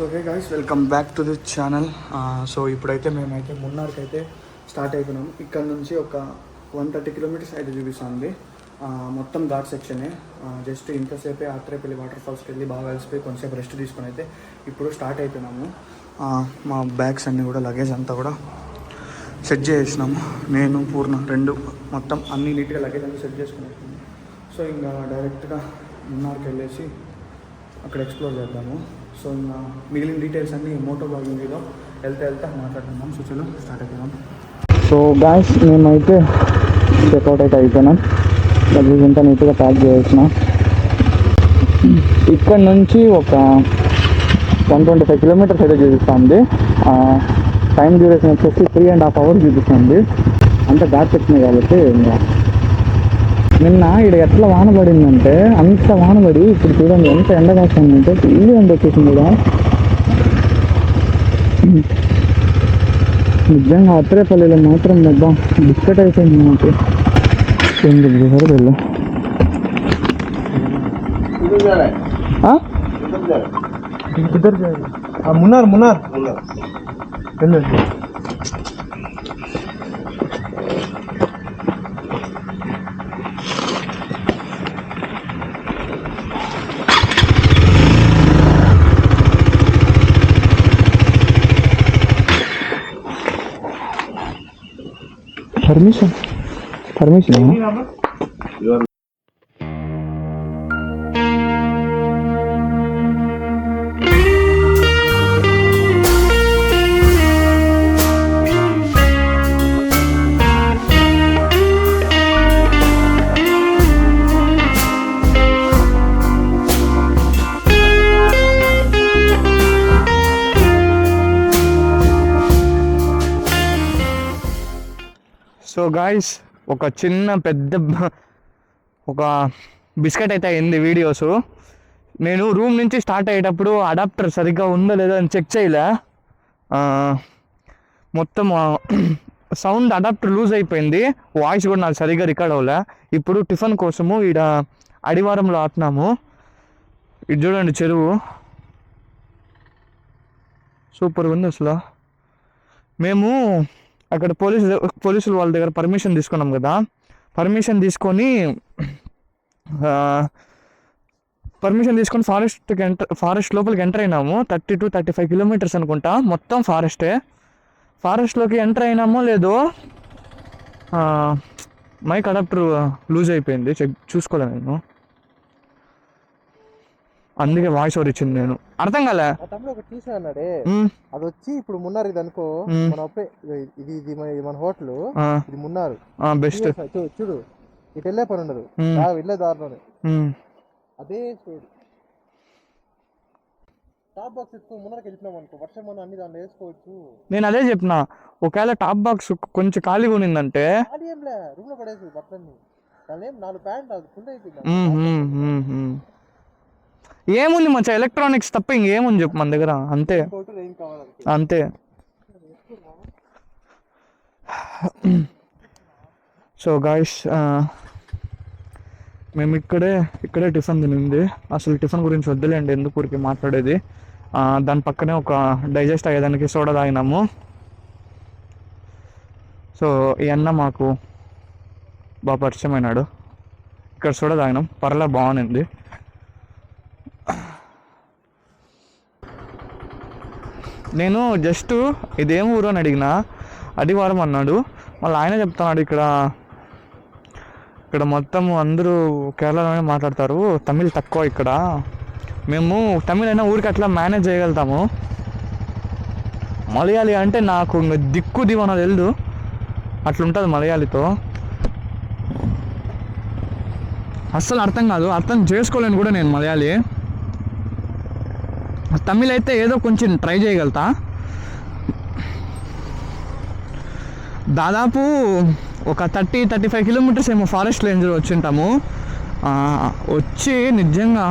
So hey guys welcome back to the channel so ఇప్పుడైతే మేమైతే మున్నార్కి అయితే స్టార్ట్ అయిపోయినాం. ఇక్కడ నుంచి ఒక వన్ థర్టీ కిలోమీటర్స్ అయితే చూపిస్తుంది. Uh, మొత్తం ఘాట్ సెక్షనే జస్ట్ uh, ఇంతసేపే ఆత్రేపల్లి వాటర్ ఫాల్స్కి వెళ్ళి బాగా కలిసిపోయి కొంచెంసేపు రెస్ట్ తీసుకొని అయితే ఇప్పుడు స్టార్ట్ అయిపోయినాము. Uh, మా బ్యాగ్స్ అన్నీ కూడా లగేజ్ అంతా కూడా సెట్ చేసినాము నేను పూర్ణ రెండు మొత్తం అన్ని నీట్గా లగేజ్ అన్ని సెట్ చేసుకుని సో ఇంకా డైరెక్ట్గా మున్నార్కి వెళ్ళేసి అక్కడ ఎక్స్ప్లోర్ చేద్దాము. సో మిగిలిన డీటెయిల్స్ అన్ని మోటో బ్లాగింగ్ మీద వెళ్తే వెళ్తే మాట్లాడుకుందాం. సో చలో స్టార్ట్ అయిపోయాం సో గ్యాస్ మేమైతే చెక్అవుట్ అయితే అయిపోయినాం. లగేజ్ అంతా నీట్గా ప్యాక్ చేసిన ఇక్కడ నుంచి ఒక వన్ ట్వంటీ ఫైవ్ కిలోమీటర్స్ అయితే చూపిస్తుంది. టైం డ్యూరేషన్ వచ్చేసి త్రీ అండ్ హాఫ్ అవర్స్ చూపిస్తుంది. అంటే బ్యాక్ వచ్చినాయి కాబట్టి నిన్న ఇక్కడ ఎట్లా వాన పడిందంటే అంత వానబడి ఇప్పుడు చూడండి ఎంత ఎండ కాస్తుందంటే ఫుల్ ఎండ వచ్చేసింది కూడా నిజంగా అత్రేపల్లిలో మాత్రం దబ్బా బిస్కెట్ అయిపోయింది నాకు ఎందుకు చూసారు పిల్ల ఇద్దరు మున్నారు మున్నారు వెళ్ళండి permission. Permission. Huh? గాయస్ ఒక చిన్న పెద్ద ఒక బిస్కెట్ అయితే అయింది వీడియోస్. నేను రూమ్ నుంచి స్టార్ట్ అయ్యేటప్పుడు అడాప్టర్ సరిగ్గా ఉందో లేదో అని చెక్ చేయలే. మొత్తం సౌండ్ అడాప్టర్ లూజ్ అయిపోయింది. వాయిస్ కూడా నాకు సరిగ్గా రికార్డ్ అవ్వలే. ఇప్పుడు టిఫిన్ కోసము ఈడ అడివారంలో ఆపినాము. ఇది చూడండి చెరువు. సూపర్ ఉంది అసలు. మేము అక్కడ పోలీసు పోలీసులు వాళ్ళ దగ్గర పర్మిషన్ తీసుకున్నాం కదా. పర్మిషన్ తీసుకొని పర్మిషన్ తీసుకొని ఫారెస్ట్కి ఎంటర్ ఫారెస్ట్ లోపలికి enter అయినాము. Thirty two thirty five kilometres అనుకుంటా మొత్తం ఫారెస్టే. ఫారెస్ట్లోకి ఎంటర్ అయినామో లేదో మైక్ అడాప్టర్ లూజ్ అయిపోయింది. చెక్ చూసుకోలే నేను. అందుకే వాయిస్ ఓవర్ ఇచ్చింది నేను. అర్థం కాలే? ఆ తమ్ముడు ఒకటి చూసా అన్నాడే. అది వచ్చి ఇప్పుడు మున్నారు ఇది అనుకో. మన ఇది ఇది మన హోటల్ ఇది మున్నారు. ఆ, బెస్ట్ చూడు ఇటు వెళ్ళే పని ఉండదు. వెళ్ళే దారిలోనే. అదే చూడు. టాప్ బాక్స్ ఎత్తుకో మున్నరకి వెళ్ళినాం అనుకో వర్షం మనం అన్ని దాంట్లో వేసుకోవచ్చు. నేను అదే చెప్పిన ఒకవేళ టాప్ బాక్స్ కొంచెం ఖాళీగా ఉన్నిందంటే ఖాళీ ఏంలే రూమ్లో పడేసి బట్టలన్నీ. దాని నాలుగు ప్యాంట్ అది ఫుల్ అయిపోయింది. ఏముంది మంచిగా ఎలక్ట్రానిక్స్ తప్ప ఇంకేముంది చెప్పు మన దగ్గర. అంతే. అంతే. సో గాయస్ మేము ఇక్కడే ఇక్కడే టిఫిన్ తినింది. అసలు టిఫిన్ గురించి వద్దులేండి ఎందుకు ఊరికి మాట్లాడేది? దాని పక్కనే ఒక డైజెస్ట్ అయ్యేదానికి సోడా తాగినాము. సో ఈ అన్న మాకు బాగా పరిచయం అయినాడు. ఇక్కడ సోడా తాగినాం. పర్లే బాగుంది. నేను జస్ట్ ఇదేం ఊరు అని అడిగిన అడివారం అన్నాడు. మళ్ళీ ఆయన చెప్తున్నాడు ఇక్కడ ఇక్కడ మొత్తం అందరూ కేరళలోనే మాట్లాడతారు తమిళ్ తక్కువ ఇక్కడ. మేము తమిళ్ అయినా ఊరికి అట్లా మేనేజ్ చేయగలుగుతాము. మలయాళీ అంటే నాకు దిక్కు దివన తెలియదు అట్లుంటుంది మలయాళీతో. అస్సలు అర్థం కాదు అర్థం చేసుకోలేను కూడా నేను మలయాళీ. తమిళ్ అయితే ఏదో కొంచెం ట్రై చేయగలుగుతా. దాదాపు ఒక థర్టీ థర్టీ ఫైవ్ కిలోమీటర్స్ ఏమో ఫారెస్ట్ రేంజ్లో వచ్చింటాము. ఉంటాము వచ్చి నిజంగా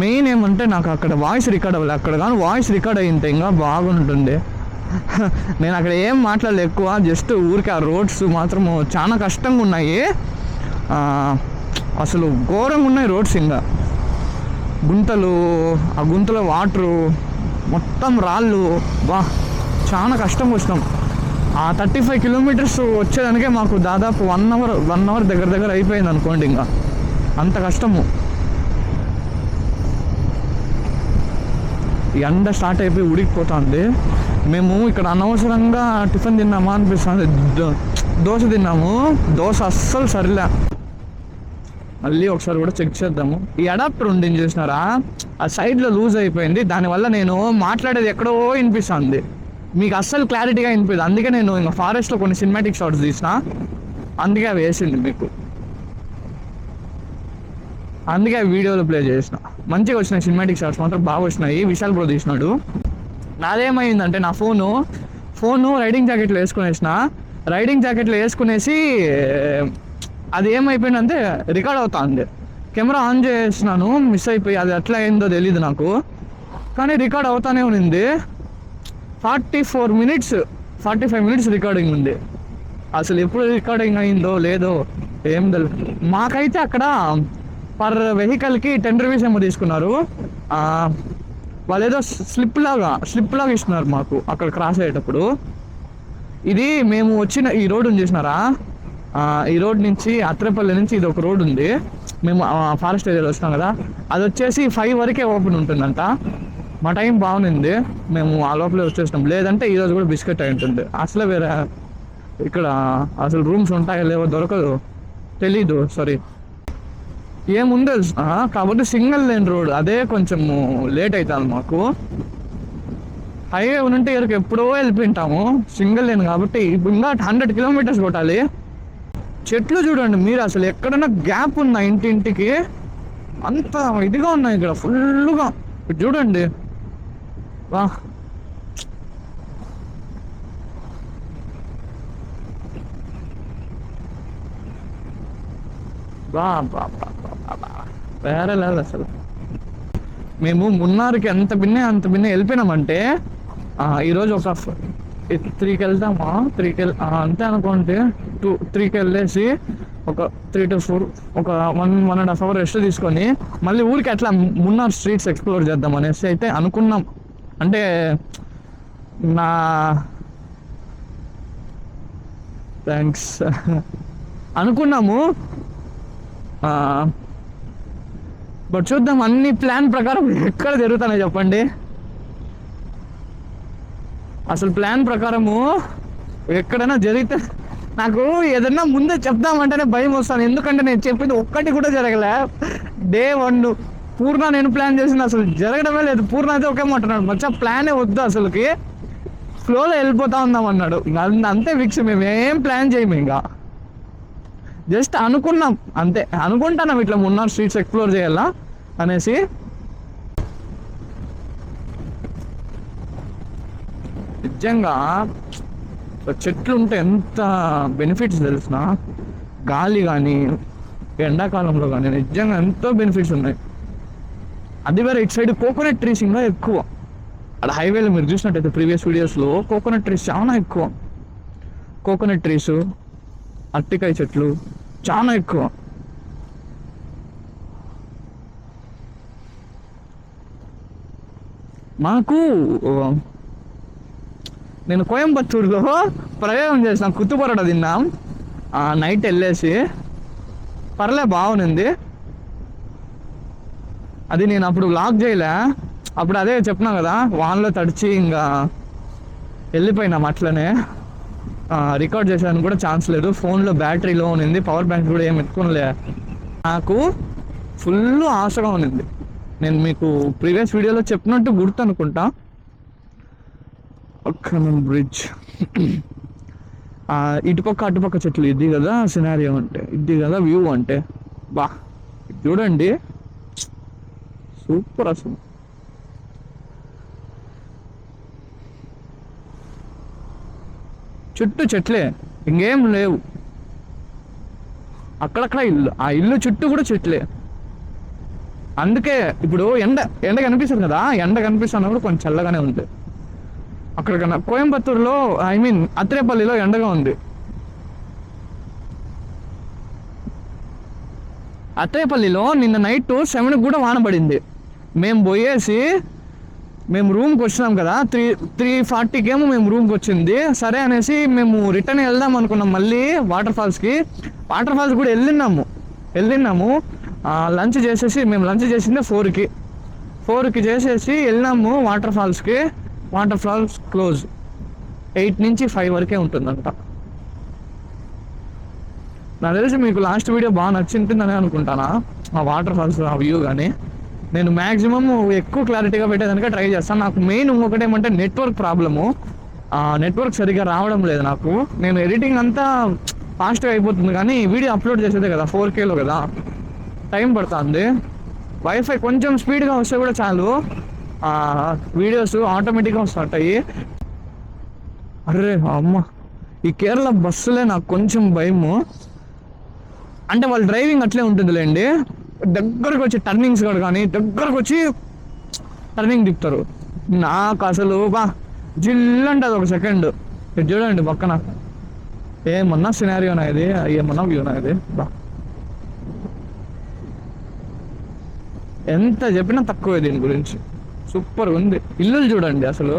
మెయిన్ ఏమంటే నాకు అక్కడ వాయిస్ రికార్డ్ అవ్వలేదు అక్కడ కానీ వాయిస్ రికార్డ్ అయ్యింటే ఇంకా బాగుంటుంది నేను అక్కడ ఏం మాట్లాడలేదు ఎక్కువ. జస్ట్ ఊరికి ఆ రోడ్స్ మాత్రం చాలా కష్టంగా ఉన్నాయి. అసలు ఘోరంగా ఉన్నాయి రోడ్స్ ఇంకా. గుంతలు ఆ గుంతలో వాటరు మొత్తం రాళ్ళు. వా చాలా కష్టం వచ్చినాం. ఆ థర్టీ ఫైవ్ కిలోమీటర్స్ వచ్చేదానికే మాకు దాదాపు వన్ అవర్ వన్ అవర్ దగ్గర దగ్గర అయిపోయింది అనుకోండి ఇంకా. అంత కష్టము. ఎండ స్టార్ట్ అయిపోయి ఉడికిపోతుంది. మేము ఇక్కడ అనవసరంగా టిఫిన్ తిన్నామా అనిపిస్తుంది. దోశ తిన్నాము. దోశ అస్సలు సరిలే. మళ్ళీ ఒకసారి కూడా చెక్ చేద్దాము. ఈ అడాప్టర్ ఉండింది చూసినారా? ఆ సైడ్లో లూజ్ అయిపోయింది. దానివల్ల నేను మాట్లాడేది ఎక్కడో వినిపిస్తుంది. మీకు అస్సలు క్లారిటీగా వినిపిస్తుంది అందుకే నేను ఇంకా ఫారెస్ట్లో కొన్ని సినిమాటిక్ షాట్స్ తీసిన. అందుకే అవి వేసింది మీకు. అందుకే వీడియోలో ప్లే చేసిన. మంచిగా వచ్చినాయి సినిమాటిక్ షాట్స్ మాత్రం బాగా వచ్చినాయి. విశాల్ బ్రో తీసినాడు. నాదేమైందంటే నా ఫోను ఫోను రైడింగ్ జాకెట్లో వేసుకునేసిన. రైడింగ్ జాకెట్లో వేసుకునేసి అది ఏమైపోయిందంటే రికార్డ్ అవుతుంది. కెమెరా ఆన్ చేసినాను మిస్ అయిపోయి అది ఎట్లా అయిందో తెలియదు నాకు. కానీ రికార్డ్ అవుతానే ఉంది forty four minutes forty five minutes recording ఉంది. అసలు ఎప్పుడు రికార్డింగ్ అయిందో లేదో ఏం తెలియదు మాకైతే అక్కడ పర్ వెహికల్కి టెన్ రూపీస్ ఏమో తీసుకున్నారు. వాళ్ళు ఏదో స్లిప్ లాగా స్లిప్ లాగా ఇస్తున్నారు మాకు అక్కడ క్రాస్ అయ్యేటప్పుడు. ఇది మేము వచ్చిన ఈ రోడ్ ఉంది చూసినారా? ఈ రోడ్ నుంచి అత్రేపల్లి నుంచి ఇది ఒక రోడ్ ఉంది. మేము ఫారెస్ట్ ఏరియాలో వచ్చినాం కదా. అది వచ్చేసి ఫైవ్ వరకే ఓపెన్ ఉంటుందంట. మా టైం బాగుంది. మేము ఆ లోపలే వచ్చేసినాం. లేదంటే ఈరోజు కూడా బిస్కెట్ అయి ఉంటుంది. అసలు వేరే ఇక్కడ అసలు రూమ్స్ ఉంటాయో లేవో దొరకదు. తెలీదు. సారీ ఏముంది కాబట్టి సింగిల్ లేన్ రోడ్. అదే కొంచెం లేట్ అవుతుంది మాకు. హైవే ఉంటే ఇక్కడికి ఎప్పుడో వెళ్ళిపోయింటాము. సింగిల్ లేన్ కాబట్టి ఇప్పుడు ఇంకా హండ్రెడ్ కిలోమీటర్స్ కొట్టాలి. చెట్లు చూడండి మీరు అసలు ఎక్కడైనా గ్యాప్ ఉందా ఇంటింటికి? అంత ఇదిగా ఉన్నాయి ఇక్కడ ఫుల్గా చూడండి. వా. బా బా బా బా బా బా. వేరే లేదు అసలు. మేము మున్నార్కి ఎంత బిన్నే అంత బిన్నే వెళ్ళిపోయినామంటే ఈరోజు ఒక త్రీకి వెళ్తామా త్రీకి వెళ్ అంతే అనుకోండి. టూ త్రీకి వెళ్ళేసి ఒక త్రీ టు ఫోర్ ఒక one one and half hour rest తీసుకొని మళ్ళీ ఊరికి అట్లా మున్నార్ స్ట్రీట్స్ ఎక్స్ప్లోర్ చేద్దాం అనేసి అయితే అనుకున్నాం. అంటే నా థ్యాంక్స్ అనుకున్నాము. బట్ చూద్దాం అన్ని ప్లాన్ ప్రకారం ఎక్కడ జరుగుతున్నాయి చెప్పండి. అసలు ప్లాన్ ప్రకారము ఎక్కడైనా జరిగితే నాకు ఏదన్నా ముందే చెప్దామంటేనే భయం వస్తాను ఎందుకంటే నేను చెప్పింది ఒక్కటి కూడా జరగలే. డే వన్ పూర్ణ నేను ప్లాన్ చేసింది అసలు జరగడమే లేదు. పూర్ణ అయితే ఒకే మాట్లాడు మచ్చా ప్లానే వద్దు అసలుకి. ఫ్లోలో వెళ్ళిపోతా ఉందాం అన్నాడు. ఇంకా అంత- అంతే ఫిక్స్ మేము ఏం ప్లాన్ చేయము ఇంకా. జస్ట్ అనుకున్నాం. అంతే. అనుకుంటున్నాం ఇట్లా మున్నార్ స్ట్రీట్స్ ఎక్స్ప్లోర్ చేయాలా అనేసి. నిజంగా చెట్లు ఉంటే ఎంత బెనిఫిట్స్ తెలిసిన? గాలి కానీ ఎండాకాలంలో కానీ నిజంగా ఎంతో బెనిఫిట్స్ ఉన్నాయి. అది వేరే ఇటు సైడ్ కోకోనట్ ట్రీస్ ఇంకా ఎక్కువ. అక్కడ హైవేలో మీరు చూసినట్టయితే ప్రీవియస్ వీడియోస్లో కోకోనట్ ట్రీస్ చాలా ఎక్కువ. కోకోనట్ ట్రీస్ అట్టికాయ చెట్లు చాలా ఎక్కువ. మాకు నేను కోయంబత్తూరులో ప్రయోగం చేసినాం కుత్తు తిన్నాం. ఆ, నైట్ వెళ్ళేసి పర్లే బాగుంది. అది నేను అప్పుడు లాక్ చేయలే. అప్పుడు అదే చెప్పినా కదా వాన్లో తడిచి ఇంకా వెళ్ళిపోయినాం అట్లనే. రికార్డ్ చేసేదానికి కూడా ఛాన్స్ లేదు. ఫోన్లో బ్యాటరీ లో ఉంది పవర్ బ్యాంక్ కూడా ఏం ఎత్తుకోలే నాకు ఫుల్ ఆశగా ఉంది. నేను మీకు ప్రీవియస్ వీడియోలో చెప్పినట్టు గుర్తు అనుకుంటా. ఒక్కనం బ్రిడ్జ్ ఇటుపక్క అటుపక్క చెట్లు ఇది కదా సినారియో అంటే. ఇది కదా వ్యూ అంటే. బా చూడండి. సూపర్ అసలు. చుట్టూ చెట్లే ఇంకేం లేవు. అక్కడక్కడ ఇల్లు ఆ ఇల్లు చుట్టూ కూడా చెట్లే. అందుకే ఇప్పుడు ఎండ ఎండ కనిపిస్తుంది కదా ఎండ కనిపిస్తున్నప్పుడు కొంచెం చల్లగానే ఉంది. అక్కడ కన్నా కోయంబత్తూరులో ఐ మీన్ అత్రేపల్లిలో ఎండగా ఉంది. అత్రేపల్లిలో నిన్న నైట్ సెవెన్కి కూడా వాన పడింది. మేము పోయేసి మేము రూమ్కి వచ్చినాం కదా త్రీ త్రీ ఫార్టీకి ఏమో మేము రూమ్కి వచ్చింది. సరే అనేసి మేము రిటర్న్ వెళ్దాం అనుకున్నాం మళ్ళీ వాటర్ ఫాల్స్కి వాటర్ ఫాల్స్ కూడా వెళ్ళినాము వెళ్ళినాము లంచ్ చేసేసి మేము లంచ్ చేసిందే ఫోర్కి. ఫోర్కి చేసేసి వెళ్ళినాము వాటర్ ఫాల్స్కి వాటర్ ఫాల్స్ క్లోజ్ ఎయిట్ నుంచి ఫైవ్ వరకే ఉంటుందంట. నాకు తెలిసి మీకు లాస్ట్ వీడియో బాగా నచ్చింటుందని అనుకుంటానా? ఆ వాటర్ ఫాల్స్ ఆ వ్యూ కానీ నేను మ్యాక్సిమం ఎక్కువ క్లారిటీగా పెట్టేదానికే ట్రై చేస్తాను నాకు మెయిన్ ఇంకొకటి ఏమంటే నెట్వర్క్ ప్రాబ్లము. నెట్వర్క్ సరిగ్గా రావడం లేదు నాకు. నేను ఎడిటింగ్ అంతా ఫాస్ట్గా అయిపోతుంది కానీ వీడియో అప్లోడ్ చేసేదే కదా ఫోర్ కేలో కదా. టైం పడుతుంది. వైఫై కొంచెం స్పీడ్గా వస్తే కూడా చాలు. వీడియోస్ ఆటోమేటిక్గా వస్తుంటాయి అరే అమ్మ. ఈ కేరళ బస్సులే నాకు కొంచెం భయము. అంటే వాళ్ళ డ్రైవింగ్ అట్లే ఉంటుందిలేండి. దగ్గరకు వచ్చి టర్నింగ్స్ కూడా కానీ దగ్గరకు వచ్చి టర్నింగ్ తిప్పుతారు. నాకు అసలు బా జిల్ అంటది ఒక సెకండ్. ఇది చూడండి పక్కన. ఏమన్నా సినారియోనా ఇది? ఏమన్నా వ్యూనా ఇది? బా. ఎంత చెప్పినా తక్కువే దీని గురించి. సూపర్ ఉంది. ఇల్లులు చూడండి అసలు.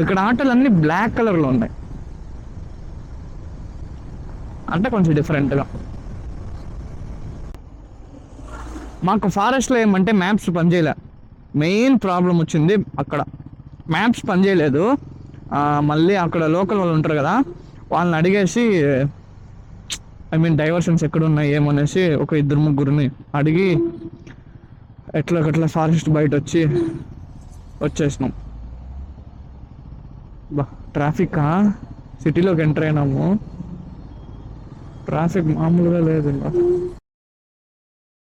ఇక్కడ ఆటోలు అన్ని బ్లాక్ కలర్లో ఉన్నాయి. అంటే కొంచెం డిఫరెంట్గా మాకు ఫారెస్ట్లో ఏమంటే మ్యాప్స్ పనిచేయలే. మెయిన్ ప్రాబ్లం వచ్చింది అక్కడ. మ్యాప్స్ పనిచేయలేదు. మళ్ళీ అక్కడ లోకల్ వాళ్ళు ఉంటారు కదా వాళ్ళని అడిగేసి ఐ మీన్ డైవర్షన్స్ ఎక్కడ ఉన్నాయి ఏమనేసి ఒక ఇద్దరు ముగ్గురిని అడిగి ఎట్లా ఎట్లా ఫారెస్ట్ బయట వచ్చి వచ్చేసినాం. బా ట్రాఫికా? సిటీలోకి ఎంటర్ అయినాము. ట్రాఫిక్ మామూలుగా లేదు బా